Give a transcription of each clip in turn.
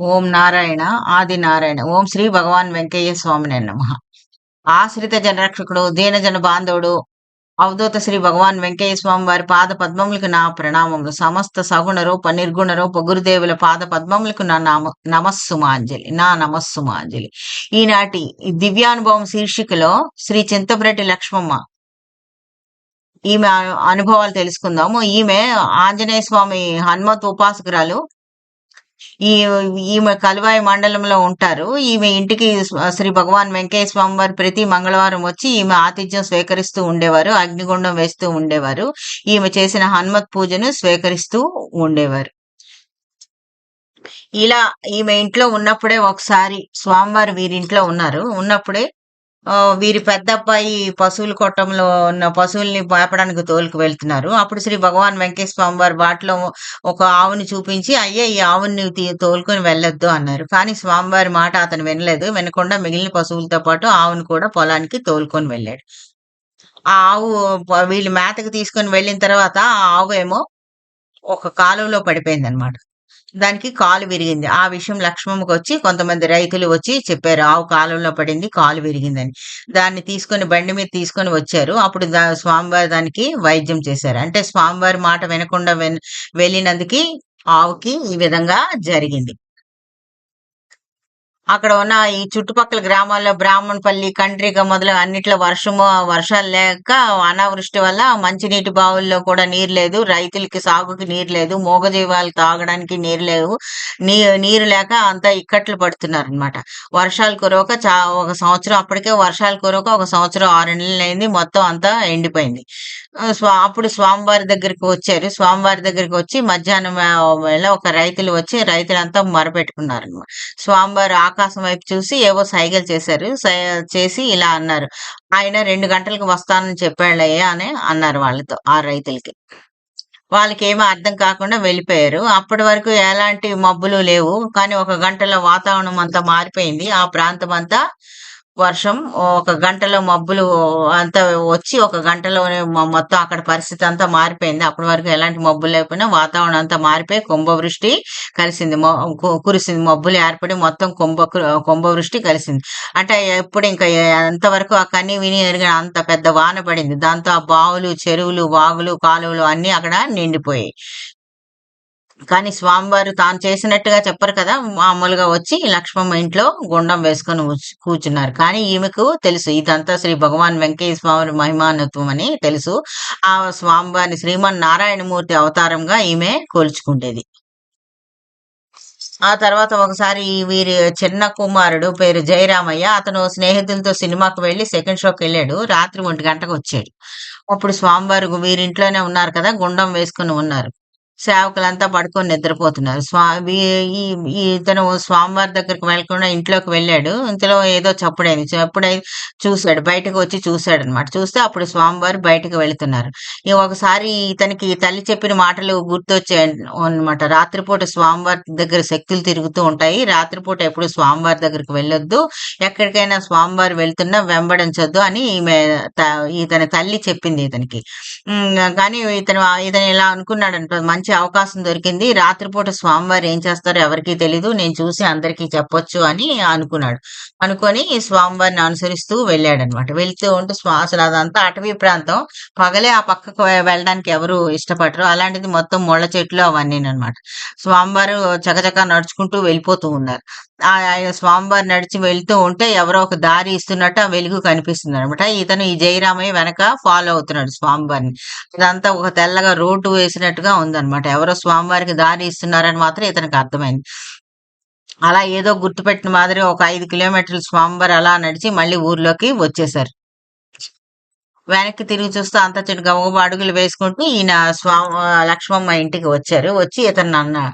ఓం నారాయణ ఆది నారాయణ ఓం శ్రీ భగవాన్ వెంకయ్య స్వామిని నమ. ఆశ్రిత జనరక్షకుడు దీనజన బాంధవుడు అవధూత శ్రీ భగవాన్ వెంకయ్య స్వామి వారి పాద పద్మములకు నా ప్రణామములు. సమస్త సగుణ రూప నిర్గుణ రూప గురుదేవుల పాద పద్మములకు నా నామ నమస్సుమాంజలి నా నమస్సుమాంజలి. ఈనాటి దివ్యానుభవం శీర్షికలో శ్రీ చింతబ్రెడ్డి లక్ష్మమ్మ ఈమె అనుభవాలు తెలుసుకుందాము. ఈమె ఆంజనేయ స్వామి హనుమత్ ఉపాసకురాలు. ఈ ఈమె కలువాయి మండలంలో ఉంటారు. ఈమె ఇంటికి శ్రీ భగవాన్ వెంకయ్య స్వామి వారు ప్రతి మంగళవారం వచ్చి ఈమె ఆతిథ్యం స్వీకరిస్తూ ఉండేవారు అగ్నిగుండం వేస్తూ ఉండేవారు. ఈమె చేసిన హనుమత్ పూజను స్వీకరిస్తూ ఉండేవారు. ఇలా ఈమె ఇంట్లో ఉన్నప్పుడే ఒకసారి స్వామివారు వీరింట్లో ఉన్నారు. ఉన్నప్పుడే వీరి పెద్ద అబ్బాయి పశువుల కొట్టంలో ఉన్న పశువుల్ని మేపడానికి తోలుకు వెళ్తున్నారు. అప్పుడు శ్రీ భగవాన్ వెంకటేశ్వర స్వామి వారి బాటలో ఒక ఆవుని చూపించి అయ్యే ఈ ఆవుని తోలుకొని వెళ్ళొద్దు అన్నారు. కానీ స్వామివారి మాట అతను వినలేదు. వినకుండా మిగిలిన పశువులతో పాటు ఆవును కూడా పొలానికి తోలుకొని వెళ్ళాడు. ఆ ఆవు వీళ్ళు మేతకు తీసుకొని వెళ్ళిన తర్వాత ఆ ఆవు ఏమో ఒక కాలువలో పడిపోయింది అనమాట దానికి కాలు విరిగింది. ఆ విషయం లక్ష్మమ్మకి వచ్చి కొంతమంది రైతులు వచ్చి చెప్పారు ఆవు కాలంలో పడింది కాలు విరిగిందని. దాన్ని తీసుకొని బండి మీద తీసుకొని వచ్చారు. అప్పుడు దా స్వామివారి దానికి వైద్యం చేశారు. అంటే స్వామివారి మాట వినకుండా వెళ్ళినందుకి ఆవుకి ఈ విధంగా జరిగింది. అక్కడ ఉన్న ఈ చుట్టుపక్కల గ్రామాల్లో బ్రాహ్మణపల్లి కండ్రిక మొదలు అన్నిట్లో వర్షము వర్షాలు లేక అనావృష్టి వల్ల మంచినీటి బావుల్లో కూడా నీరు లేదు. రైతులకి సాగుకి నీరు లేదు. మూగజీవాలు తాగడానికి నీరు లేవు. నీ నీరు లేక అంతా ఇక్కట్లు పడుతున్నారు అనమాట వర్షాలు కురవక చా ఒక సంవత్సరం అప్పటికే వర్షాలు కురవక ఒక సంవత్సరం ఆరు నెలలు అయింది మొత్తం అంతా ఎండిపోయింది. స్వా అప్పుడు స్వామివారి దగ్గరికి వచ్చారు. స్వామివారి దగ్గరికి వచ్చి మధ్యాహ్నం వేళ ఒక రైతులు వచ్చి రైతులంతా మొరపెట్టుకున్నారు అనమాట స్వామివారు ఆకాశం వైపు చూసి ఏవో సైగలు చేశారు. సై- చేసి ఇలా అన్నారు. ఆయన రెండు గంటలకు వస్తానని చెప్పాడయ్యా అని అన్నారు వాళ్ళతో ఆ రైతులకి. వాళ్ళకి ఏమీ అర్థం కాకుండా వెళ్ళిపోయారు. అప్పటి వరకు ఎలాంటి మబ్బులు లేవు. కానీ ఒక గంటలో వాతావరణం అంతా మారిపోయింది. ఆ ప్రాంతం అంతా వర్షం ఒక గంటలో మబ్బులు అంతా వచ్చి ఒక గంటలోనే మొత్తం అక్కడ పరిస్థితి అంతా మారిపోయింది. అప్పటి వరకు ఎలాంటి మబ్బులు లేకపోయినా వాతావరణం అంతా మారిపోయి కుంభవృష్టి కలిసింది. కురిసింది. మబ్బులు ఏర్పడి మొత్తం కుంభ కుంభవృష్టి కలిసింది. అంటే ఎప్పుడు ఇంకా ఎంతవరకు ఆ కని విని ఎరిగిన అంత పెద్ద వాన పడింది. దాంతో ఆ బావులు చెరువులు వాగులు కాలువలు అన్ని అక్కడ నిండిపోయాయి. కానీ స్వామివారు తాను చేసినట్టుగా చెప్పరు కదా మామూలుగా వచ్చి లక్ష్మమ్మ ఇంట్లో గుండం వేసుకొని కూర్చున్నారు. కానీ ఈమెకు తెలుసు ఇదంతా శ్రీ భగవాన్ వెంకయ్య స్వామి మహిమానత్వం అని తెలుసు. ఆ స్వామివారిని శ్రీమన్ నారాయణమూర్తి అవతారంగా ఈమె కొలుచుకుండేది. ఆ తర్వాత ఒకసారి వీరి చిన్న కుమారుడు పేరు జయరామయ్య అతను స్నేహితులతో సినిమాకు వెళ్ళి సెకండ్ షోకి వెళ్ళాడు రాత్రి ఒంటి గంటకు వచ్చాడు. అప్పుడు స్వామివారు వీరింట్లోనే ఉన్నారు కదా గుండం వేసుకుని ఉన్నారు. సేవకులంతా పడుకొని నిద్రపోతున్నారు. స్వా ఈ ఇతను స్వామివారి దగ్గరికి వెళ్ళకుండా ఇంట్లోకి వెళ్ళాడు. ఇంతలో ఏదో చప్పుడైంది. చప్పుడై చూశాడు. బయటకు వచ్చి చూశాడు అనమాట చూస్తే అప్పుడు స్వామివారు బయటకు వెళుతున్నారు. ఈ ఒకసారి ఇతనికి తల్లి చెప్పిన మాటలు గుర్తొచ్చాయి అనమాట రాత్రిపూట స్వామివారి దగ్గర శక్తులు తిరుగుతూ ఉంటాయి. రాత్రిపూట ఎప్పుడు స్వామివారి దగ్గరికి వెళ్ళొద్దు. ఎక్కడికైనా స్వామివారు వెళ్తున్నా వెంబడించొద్దు అని ఈమె ఇతని తల్లి చెప్పింది ఇతనికి. కానీ ఇతను ఇతను ఇలా అనుకున్నాడు మంచి మంచి అవకాశం దొరికింది. రాత్రిపూట స్వామివారు ఏం చేస్తారో ఎవరికీ తెలీదు. నేను చూసి అందరికీ చెప్పొచ్చు అని అనుకున్నాడు. అనుకొని ఈ స్వామివారిని అనుసరిస్తూ వెళ్ళాడు అనమాట వెళ్తూ ఉంటూ అసలు అదంతా అటవీ ప్రాంతం. పగలే ఆ పక్కకు వెళ్ళడానికి ఎవరు ఇష్టపడరు. అలాంటిది మొత్తం ముళ్ళ చెట్లు అవన్నీ అనమాట స్వామివారు చకచక నడుచుకుంటూ వెళ్ళిపోతూ ఉన్నారు. ఆయన స్వామివారు నడిచి వెళ్తూ ఉంటే ఎవరో ఒక దారి ఇస్తున్నట్టు ఆ వెలుగు కనిపిస్తుంది అనమాట ఇతను ఈ జయరామయ్య వెనక ఫాలో అవుతున్నాడు స్వామివారిని. ఇదంతా ఒక తెల్లగా రోడ్డు వేసినట్టుగా ఉందన్నమాట. ఎవరో స్వామివారికి దారి ఇస్తున్నారని మాత్రం ఇతనికి అర్థమైంది. అలా ఏదో గుర్తుపెట్టిన మాదిరి ఒక ఐదు కిలోమీటర్లు స్వామివారు అలా నడిచి మళ్ళీ ఊర్లోకి వచ్చేసారు. వెనక్కి తిరిగి చూస్తే అంత చెడు గబగబా అడుగులు వేసుకుంటూ ఈయన స్వామి లక్ష్మమ్మ ఇంటికి వచ్చారు. వచ్చి ఇతను అన్న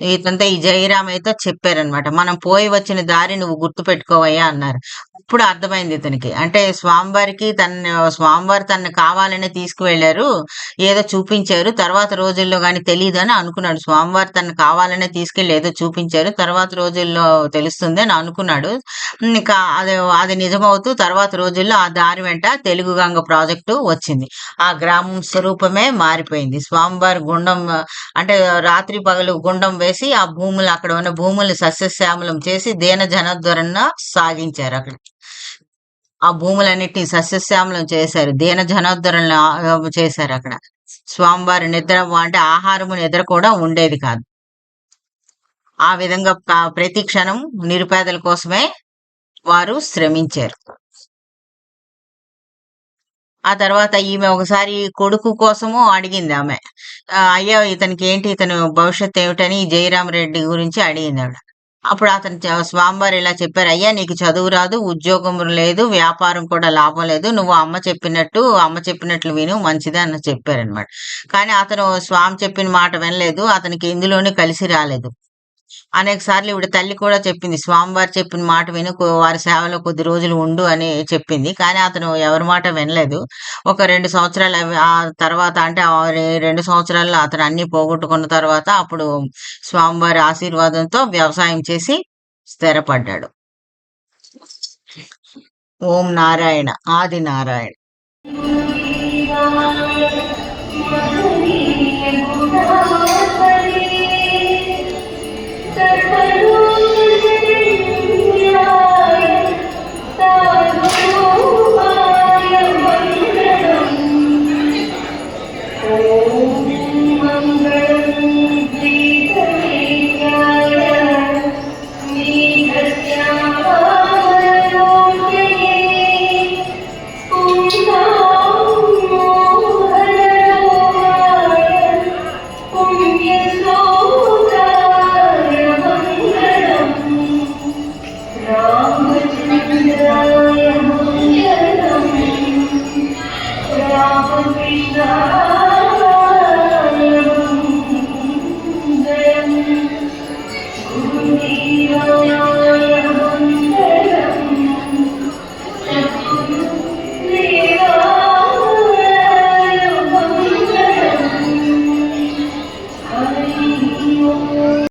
ఇతనితో ఈ జయరామయ్యతో చెప్పారనమాట. "మనం పోయి వచ్చిన దారి నువ్వు గుర్తు పెట్టుకోవయ్యా అన్నారు. ఇప్పుడు అర్థమైంది ఇతనికి. అంటే స్వామివారికి తన స్వామివారు తనని కావాలనే తీసుకువెళ్ళారు. ఏదో చూపించారు. తర్వాత రోజుల్లో కాని తెలియదు అని అనుకున్నాడు. స్వామివారు తను కావాలనే తీసుకెళ్ళి ఏదో చూపించారు. తర్వాత రోజుల్లో తెలుస్తుంది అని అనుకున్నాడు. ఇంకా అది అది నిజమవుతూ తర్వాత రోజుల్లో ఆ దారి వెంట తెలుగుగా గంగ ప్రాజెక్టు వచ్చింది. ఆ గ్రామం స్వరూపమే మారిపోయింది. స్వామివారి గుండం అంటే రాత్రి పగలు గుండం వేసి ఆ భూములు అక్కడ ఉన్న భూములు సస్యశ్యామలం చేసి దేన జనధ్వరణ సాగించారు అక్కడ ఆ భూములన్నిటిని సస్యశ్యామలం చేశారు. దేన జనోద్ధరణ చేశారు అక్కడ స్వామివారి నిద్ర అంటే ఆహారము, నిద్ర కూడా ఉండేది కాదు. ఆ విధంగా ప్రతి క్షణం నిరుపేదల కోసమే వారు శ్రమించారు. ఆ తర్వాత ఈమె ఒకసారి కొడుకు కోసము అడిగింది ఆమె అయ్యా ఇతనికి ఏంటి ఇతను భవిష్యత్తు ఏమిటని జయరామ్ రెడ్డి గురించి అడిగిందావిడ. అప్పుడు అతను స్వామివారు ఇలా చెప్పారు. "అయ్యా నీకు చదువు రాదు, ఉద్యోగం లేదు, వ్యాపారం కూడా లాభం లేదు. నువ్వు అమ్మ చెప్పినట్టు అమ్మ చెప్పినట్లు విను మంచిది" అని చెప్పారనమాట. కానీ అతను స్వామి చెప్పిన మాట వినలేదు. అతనికి ఇందులోనే కలిసి రాలేదు. అనేక సార్లు ఇవిడ తల్లి కూడా చెప్పింది. స్వామివారు చెప్పిన మాట విను వారి సేవలో కొద్ది రోజులు ఉండు అని చెప్పింది. కానీ అతను ఎవరి మాట వినలేదు. ఒక రెండు సంవత్సరాలు ఆ తర్వాత అంటే రెండు సంవత్సరాల్లో అతను అన్ని పోగొట్టుకున్న తర్వాత అప్పుడు స్వామివారి ఆశీర్వాదంతో వ్యవసాయం చేసి స్థిరపడ్డాడు. ఓం నారాయణ. ఆది నారాయణ.